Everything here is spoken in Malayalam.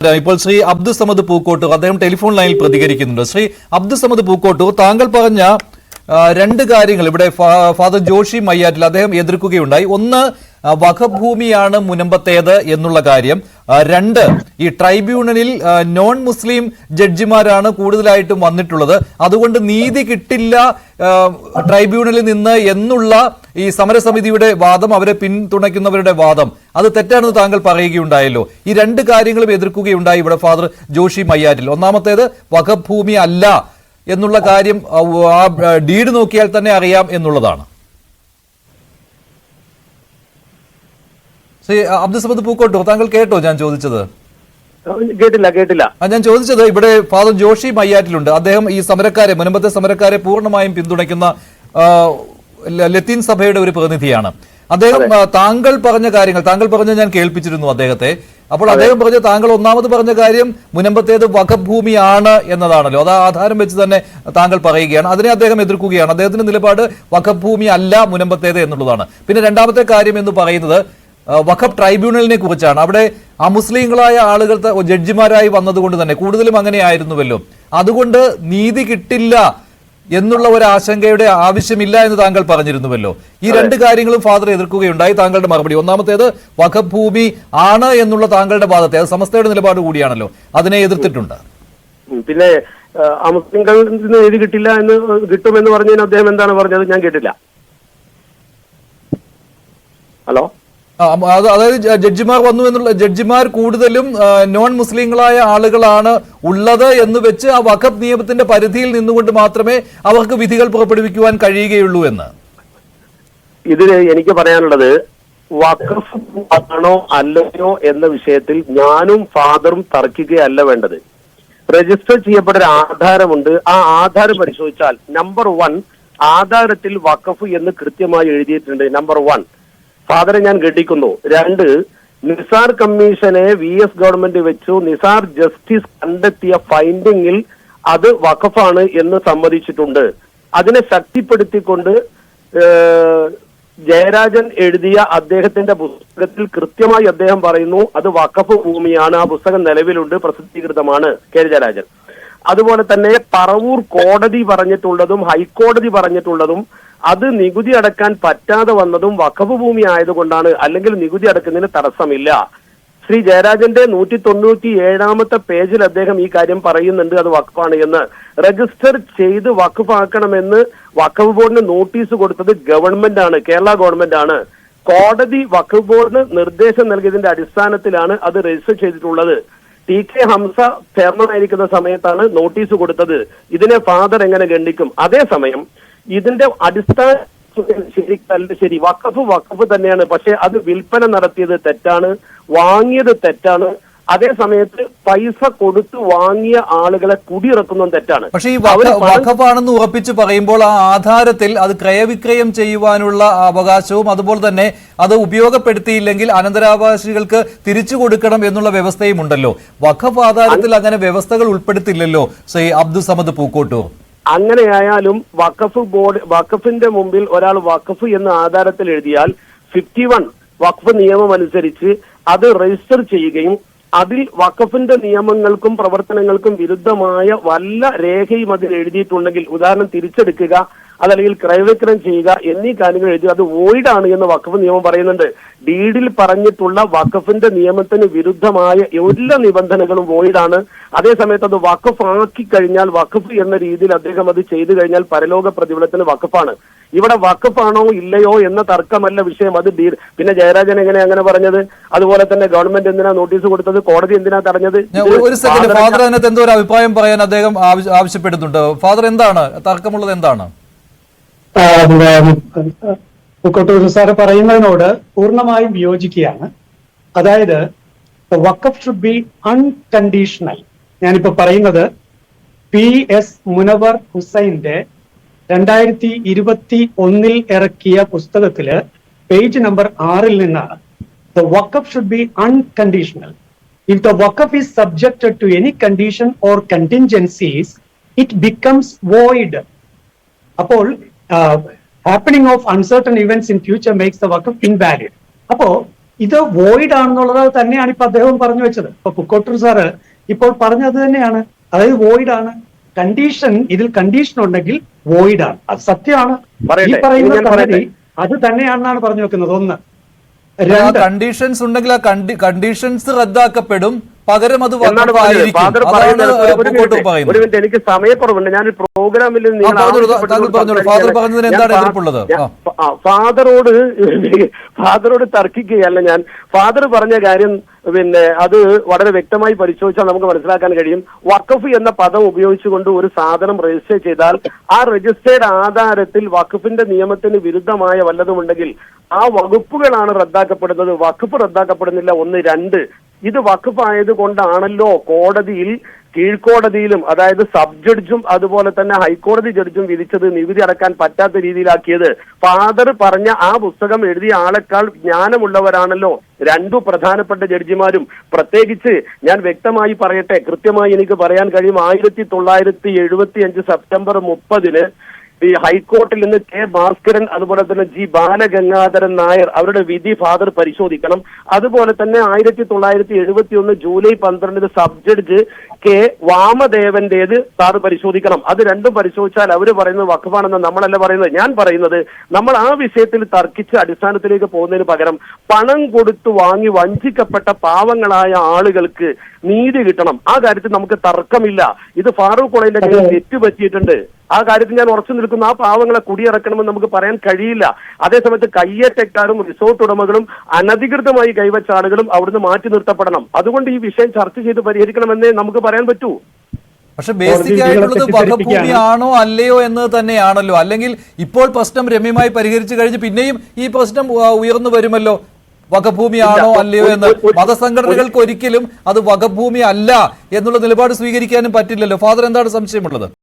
ഇപ്പോൾ ശ്രീ അബ്ദുൽ സമദ് പൂക്കോട്ടൂർ അദ്ദേഹം ടെലിഫോൺ ലൈനിൽ പ്രതികരിക്കുന്നുണ്ട്. ശ്രീ അബ്ദുൽ സമദ് പൂക്കോട്ടൂർ താങ്കൾ പറഞ്ഞ രണ്ട് കാര്യങ്ങൾ ഇവിടെ ഫാദർ ജോഷി മയ്യാറ്റിൽ അദ്ദേഹം എതിർക്കുകയുണ്ടായി. ഒന്ന് വഖഫ് ഭൂമിയാണ് മുനമ്പത്തേത് എന്നുള്ള കാര്യം. രണ്ട് ഈ ട്രൈബ്യൂണലിൽ നോൺ മുസ്ലിം ജഡ്ജിമാരാണ് കൂടുതലായിട്ടും വന്നിട്ടുള്ളത്. അതുകൊണ്ട് നീതി കിട്ടില്ല ട്രൈബ്യൂണലിൽ നിന്ന് എന്നുള്ള ഈ സമരസമിതിയുടെ വാദം അവരെ പിന്തുണയ്ക്കുന്നവരുടെ വാദം. അത് തെറ്റാണെന്ന് താങ്കൾ പറയുകയുണ്ടായല്ലോ. ഈ രണ്ട് കാര്യങ്ങളും എതിർക്കുകയുണ്ടായി ഇവിടെ ഫാദർ ജോഷി മയ്യാറ്റിൽ. ഒന്നാമത്തേത് വഖഫ് അല്ല എന്നുള്ള കാര്യം ആ ഡീഡ് നോക്കിയാൽ തന്നെ അറിയാം എന്നുള്ളതാണ്. ശ്രീ അബ്ദുൾ സമദ് പൂക്കോട്ടോ താങ്കൾ കേട്ടോ ഞാൻ ചോദിച്ചത്? കേട്ടില്ല കേട്ടില്ല. ഞാൻ ചോദിച്ചത് ഇവിടെ ഫാദർ ജോഷി മയ്യാറ്റിലുണ്ട്. അദ്ദേഹം ഈ സമരക്കാരെ മുനമ്പത്തെ സമരക്കാരെ പൂർണമായും പിന്തുണയ്ക്കുന്ന ലത്തീൻ സഭയുടെ ഒരു പ്രതിനിധിയാണ്. അദ്ദേഹം താങ്കൾ പറഞ്ഞ കാര്യങ്ങൾ താങ്കൾ പറഞ്ഞ ഞാൻ കേൾപ്പിച്ചിരുന്നു അദ്ദേഹത്തെ. അപ്പോൾ അദ്ദേഹം പറഞ്ഞ താങ്കൾ ഒന്നാമത് പറഞ്ഞ കാര്യം മുനമ്പത്തേത് വകഭൂമിയാണ് ഭൂമിയാണ് എന്നതാണല്ലോ. അത് ആധാരം വെച്ച് തന്നെ താങ്കൾ പറയുകയാണ്. അതിനെ അദ്ദേഹം എതിർക്കുകയാണ്. അദ്ദേഹത്തിന്റെ നിലപാട് വകഭൂമി ഭൂമി അല്ല മുനമ്പത്തേത് എന്നുള്ളതാണ്. പിന്നെ രണ്ടാമത്തെ കാര്യം എന്ന് പറയുന്നത് ആ, വഖഫ് ട്രൈബ്യൂണലിനെ കുറിച്ചാണ്. അവിടെ അമുസ്ലിങ്ങളായ ആളുകൾ ജഡ്ജിമാരായി വന്നതുകൊണ്ട് തന്നെ കൂടുതലും അങ്ങനെയായിരുന്നുവല്ലോ. അതുകൊണ്ട് നീതി കിട്ടില്ല എന്നുള്ള ഒരു ആശങ്കയുടെ ആവശ്യമില്ല എന്ന് താങ്കൾ പറഞ്ഞിരുന്നുവല്ലോ. ഈ രണ്ട് കാര്യങ്ങളും ഫാദർ എതിർക്കുകയുണ്ടായി. താങ്കളുടെ മറുപടി. ഒന്നാമത്തേത് വഖഫ് ഭൂമി ആണ് എന്നുള്ള താങ്കളുടെ വാദത്തെ. അത് സമസ്തയുടെ നിലപാട് കൂടിയാണല്ലോ. അതിനെ എതിർത്തിട്ടുണ്ട്. പിന്നെ മുസ്ലിങ്ങളിൽ നിന്ന് എഴുതി കിട്ടില്ല എന്ന് കിട്ടുമെന്ന് പറഞ്ഞതിന് അദ്ദേഹം എന്താണ് പറഞ്ഞത്? ഞാൻ കേട്ടില്ല. ഹലോ? അതായത് ജഡ്ജിമാർ വന്നു എന്നുള്ള ജഡ്ജിമാർ കൂടുതലും നോൺ മുസ്ലിങ്ങളായ ആളുകളാണ് ഉള്ളത് എന്ന് വെച്ച് ആ വഖബ് നിയമത്തിന്റെ പരിധിയിൽ നിന്നുകൊണ്ട് മാത്രമേ അവർക്ക് വിധികൾ പുറപ്പെടുവിക്കുവാൻ കഴിയുകയുള്ളൂ എന്ന്. ഇതിൽ എനിക്ക് പറയാനുള്ളത് വഖഫ് ആണോ അല്ലയോ എന്ന വിഷയത്തിൽ ഞാനും ഫാദറും തർക്കിക്കുകയല്ല വേണ്ടത്. രജിസ്റ്റർ ചെയ്യപ്പെട്ട ഒരു ആധാരമുണ്ട്. ആ ആധാരം പരിശോധിച്ചാൽ നമ്പർ വൺ ആധാരത്തിൽ വഖഫ് എന്ന് കൃത്യമായി എഴുതിയിട്ടുണ്ട് നമ്പർ വൺ. ഫാദറെ ഞാൻ ഘടിക്കുന്നു രണ്ട് നിസാർ കമ്മീഷനെ വി എസ് ഗവൺമെന്റ് വെച്ചു. നിസാർ ജസ്റ്റിസ് കണ്ടെത്തിയ ഫൈൻഡിങ്ങിൽ അത് വഖഫാണ് എന്ന് സമ്മതിച്ചിട്ടുണ്ട്. അതിനെ ശക്തിപ്പെടുത്തിക്കൊണ്ട് ജയരാജൻ എഴുതിയ അദ്ദേഹത്തിന്റെ പുസ്തകത്തിൽ കൃത്യമായി അദ്ദേഹം പറയുന്നു അത് വഖഫ് ഭൂമിയാണ് ആ പുസ്തകം നിലവിലുണ്ട് പ്രസിദ്ധീകൃതമാണ് കെ ജയരാജൻ. അതുപോലെ തന്നെ പറവൂർ കോടതി പറഞ്ഞിട്ടുള്ളതും ഹൈക്കോടതി പറഞ്ഞിട്ടുള്ളതും അത് നികുതി അടക്കാൻ പറ്റാതെ വന്നതും വഖഫ് ഭൂമി ആയതുകൊണ്ടാണ് അല്ലെങ്കിൽ നികുതി അടക്കുന്നതിന് തടസ്സമില്ല. ശ്രീ ജയരാജന്റെ നൂറ്റി തൊണ്ണൂറ്റി ഏഴാമത്തെ പേജിൽ അദ്ദേഹം ഈ കാര്യം പറയുന്നുണ്ട് അത് വഖഫാണ് എന്ന്. രജിസ്റ്റർ ചെയ്ത് വഖഫാക്കണമെന്ന് വഖഫ് ബോർഡിന് നോട്ടീസ് കൊടുത്തത് ഗവൺമെന്റ് ആണ് കേരള ഗവൺമെന്റ് ആണ് കോടതി വഖഫ് ബോർഡിന് നിർദ്ദേശം നൽകിയതിന്റെ അടിസ്ഥാനത്തിലാണ് അത് രജിസ്റ്റർ ചെയ്തിട്ടുള്ളത്. ടി കെ ഹംസ ചെയർമാൻ ആയിരിക്കുന്ന സമയത്താണ് നോട്ടീസ് കൊടുത്തത്. ഇതിനെ ഫാദർ എങ്ങനെ ഗണ്ഡിക്കും അതേസമയം ഇതിന്റെ അടിസ്ഥാന ശരിക്കല്ല ശരി വക്കഫ് വക്കഫ് തന്നെയാണ്. പക്ഷെ അത് വിൽപ്പന നടത്തിയത് തെറ്റാണ് വാങ്ങിയത് തെറ്റാണ്. അതേ സമയത്ത് പൈസ കൊടുത്ത് വാങ്ങിയ ആളുകളെ കുടിയിറക്കുന്നതും തെറ്റാണ്. പക്ഷേ ഈ വഖഫാണെന്ന് ഉറപ്പിച്ച് പറയുമ്പോൾ ആ ആധാരത്തിൽ അത് ക്രയവിക്രയം ചെയ്യുവാനുള്ള അവകാശവും അതുപോലെ തന്നെ അത് ഉപയോഗപ്പെടുത്തിയില്ലെങ്കിൽ അനന്തരാവകാശികൾക്ക് തിരിച്ചു കൊടുക്കണം എന്നുള്ള വ്യവസ്ഥയും ഉണ്ടല്ലോ വഖഫ് ആധാരത്തിൽ അങ്ങനെ വ്യവസ്ഥകൾ ഉൾപ്പെടുത്തില്ലല്ലോ ശ്രീ അബ്ദുൾ സമദ് പൂക്കോട്ടൂർ. അങ്ങനെയായാലും വഖഫ് ബോർഡ് വഖഫിന്റെ മുമ്പിൽ ഒരാൾ വഖഫ് എന്ന ആധാരത്തിൽ എഴുതിയാൽ ഫിഫ്റ്റി വൺ വഖഫ് നിയമം അനുസരിച്ച് അത് രജിസ്റ്റർ ചെയ്യുകയും അതിൽ വഖഫിന്റെ നിയമങ്ങൾക്കും പ്രവർത്തനങ്ങൾക്കും വിരുദ്ധമായ വല്ല രേഖയും അതിൽ എഴുതിയിട്ടുണ്ടെങ്കിൽ ഉദാഹരണം തിരിച്ചെടുക്കുക അതല്ലെങ്കിൽ ക്രയവിക്രയം ചെയ്യുക എന്നീ കാര്യങ്ങൾ എഴുതി അത് വോയിഡ് ആണ് എന്ന് വഖഫ് നിയമം പറയുന്നുണ്ട്. ഡീഡിൽ പറഞ്ഞിട്ടുള്ള വഖഫിന്റെ നിയമത്തിന് വിരുദ്ധമായ എല്ലാ നിബന്ധനകളും വോയിഡ് ആണ്. അതേസമയത്ത് അത് വഖഫ് ആക്കി കഴിഞ്ഞാൽ വഖഫ് എന്ന രീതിയിൽ അദ്ദേഹം അത് ചെയ്തു കഴിഞ്ഞാൽ പരലോക പ്രതിഫലത്തിന് വഖഫാണ്. ഇവിടെ വഖഫാണോ ഇല്ലയോ എന്ന തർക്കമല്ല വിഷയം. അത് ഡീ പിന്നെ ജയരാജൻ എങ്ങനെ അങ്ങനെ പറഞ്ഞത്? അതുപോലെ തന്നെ ഗവൺമെന്റ് എന്തിനാ നോട്ടീസ് കൊടുത്തത്? കോടതി എന്തിനാ തടഞ്ഞത്? ഒരു- സെക്കൻഡ് ഫാദർ അതിനകത്ത് എന്തോ ഒരു അഭിപ്രായം പറയാൻ അദ്ദേഹം ആവശ്യപ്പെടുന്നുണ്ട് ഫാദർ എന്താണ്? തർക്കമുള്ളത് എന്താണ്? പൂക്കോട്ടൂർ സാറ് പറയുന്നതിനോട് പൂർണമായും വിയോജിക്കുകയാണ് അതായത് വക്കഫ് ഷുഡ് ബി അൺകണ്ടീഷണൽ ഞാനിപ്പോ പറയുന്നത് പി എസ് മുനവർ ഹുസൈന്റെ രണ്ടായിരത്തി ഇരുപത്തി ഒന്നിൽ ഇറക്കിയ പുസ്തകത്തിൽ പേജ് നമ്പർ ആറിൽ നിന്നാണ് the waqf should be unconditional if the waqf is subjected to any condition or contingencies it becomes void അപ്പോൾ happening of uncertain events in future makes the work invalid അപ്പോ ഇത് വോയിഡ് ആണെന്നുള്ളത് തന്നെയാണ് ഇപ്പൊ അദ്ദേഹം പറഞ്ഞു വെച്ചത്. ഇപ്പൊ പുക്കോട്ടൂർ സാറ് ഇപ്പോൾ പറഞ്ഞത് തന്നെയാണ്. അതായത് വോയിഡ് ആണ്. കണ്ടീഷൻ ഇതിൽ കണ്ടീഷൻ ഉണ്ടെങ്കിൽ വോയിഡ് ആണ്. അത് സത്യമാണ്. ഈ പറയുന്ന സംഗതി അത് തന്നെയാണെന്നാണ് പറഞ്ഞു വെക്കുന്നത്. ഒന്ന് കണ്ടീഷൻസ് ഉണ്ടെങ്കിൽ ആ കണ്ടീഷൻസ് റദ്ദാക്കപ്പെടും. പകരം അത് ഒരു- മിനിറ്റ്, എനിക്ക് സമയക്കുറവുണ്ട്. ഞാൻ പ്രോഗ്രാമിൽ. ഫാദർ പറഞ്ഞതിന് എന്താണ് എതിർപ്പുള്ളത്? ഫാദറോട് ഫാദറോട് തർക്കിക്കുകയല്ല ഞാൻ. ഫാദർ പറഞ്ഞ കാര്യം പിന്നെ അത് വളരെ വ്യക്തമായി പരിശോധിച്ചാൽ നമുക്ക് മനസ്സിലാക്കാൻ കഴിയും. വഖഫ് എന്ന പദം ഉപയോഗിച്ചുകൊണ്ട് ഒരു സാധനം രജിസ്റ്റർ ചെയ്താൽ ആ രജിസ്റ്റേർഡ് ആധാരത്തിൽ വഖഫിന്റെ നിയമത്തിന് വിരുദ്ധമായ വല്ലതുമുണ്ടെങ്കിൽ ആ വകുപ്പുകളാണ് റദ്ദാക്കപ്പെടുന്നത്. വഖഫ് റദ്ദാക്കപ്പെടുന്നില്ല. ഒന്ന് രണ്ട് ഇത് വഖഫായത് കൊണ്ടാണല്ലോ കോടതിയിൽ കീഴ്ക്കോടതിയിലും അതായത് സബ് ജഡ്ജും അതുപോലെ തന്നെ ഹൈക്കോടതി ജഡ്ജും വിധിച്ചത് നികുതി അടക്കാൻ പറ്റാത്ത രീതിയിലാക്കിയത്. ഫാദർ പറഞ്ഞ ആ പുസ്തകം എഴുതിയ ആളെക്കാൾ ജ്ഞാനമുള്ളവരാണല്ലോ രണ്ടു പ്രധാനപ്പെട്ട ജഡ്ജിമാരും. പ്രത്യേകിച്ച് ഞാൻ വ്യക്തമായി പറയട്ടെ കൃത്യമായി എനിക്ക് പറയാൻ കഴിയും ആയിരത്തി തൊള്ളായിരത്തി എഴുപത്തി അഞ്ച് സെപ്റ്റംബർ മുപ്പതിന് ഈ ഹൈക്കോർട്ടിൽ നിന്ന് കെ ഭാസ്കരൻ അതുപോലെ തന്നെ ജി ബാലഗംഗാധരൻ നായർ അവരുടെ വിധി ഫാദർ പരിശോധിക്കണം. അതുപോലെ തന്നെ ആയിരത്തി തൊള്ളായിരത്തി എഴുപത്തി ഒന്ന് ജൂലൈ പന്ത്രണ്ടിന് സബ് ജഡ്ജ് കെ വാമദേവന്റേത് സാർ പരിശോധിക്കണം. അത് രണ്ടും പരിശോധിച്ചാൽ അവർ പറയുന്നത് വഖഫാണെന്ന് നമ്മളല്ല പറയുന്നത്. ഞാൻ പറയുന്നത് നമ്മൾ ആ വിഷയത്തിൽ തർക്കിച്ച് അടിസ്ഥാനത്തിലേക്ക് പോകുന്നതിന് പകരം പണം കൊടുത്തു വാങ്ങി വഞ്ചിക്കപ്പെട്ട പാവങ്ങളായ ആളുകൾക്ക് നീതി കിട്ടണം. ആ കാര്യത്തിൽ നമുക്ക് തർക്കമില്ല. ഇത് ഫാറൂഖ് കോളേജിന്റെ കയ്യിൽ തെറ്റ് പറ്റിയിട്ടുണ്ട്. ആ കാര്യത്തിൽ ഞാൻ ഉറച്ചു നിൽക്കുന്നു. ആ പാവങ്ങളെ കുടിയിറക്കണമെന്ന് നമുക്ക് പറയാൻ കഴിയില്ല. അതേസമയത്ത് കയ്യേറ്റക്കാരും റിസോർട്ട് ഉടമകളും അനധികൃതമായി കൈവച്ച ആളുകളും അവിടുന്ന് മാറ്റി നിർത്തപ്പെടണം. അതുകൊണ്ട് ഈ വിഷയം ചർച്ച ചെയ്ത് പരിഹരിക്കണമെന്നേ നമുക്ക് പറയാൻ പറ്റൂ. പക്ഷെ ബേസിക് ആയിട്ടുള്ളത് വകഭൂമിയാണോ അല്ലയോ എന്നത് തന്നെയാണല്ലോ. അല്ലെങ്കിൽ ഇപ്പോൾ പ്രശ്നം രമ്യമായി പരിഹരിച്ചു കഴിഞ്ഞ് പിന്നെയും ഈ പ്രശ്നം ഉയർന്നു വരുമല്ലോ. വകഭൂമിയാണോ അല്ലയോ എന്ന്. മതസംഘടനകൾക്ക് ഒരിക്കലും അത് വകഭൂമി അല്ല എന്നുള്ള നിലപാട് സ്വീകരിക്കാനും പറ്റില്ലല്ലോ. ഫാദർ എന്താണ് സംശയമുള്ളത്?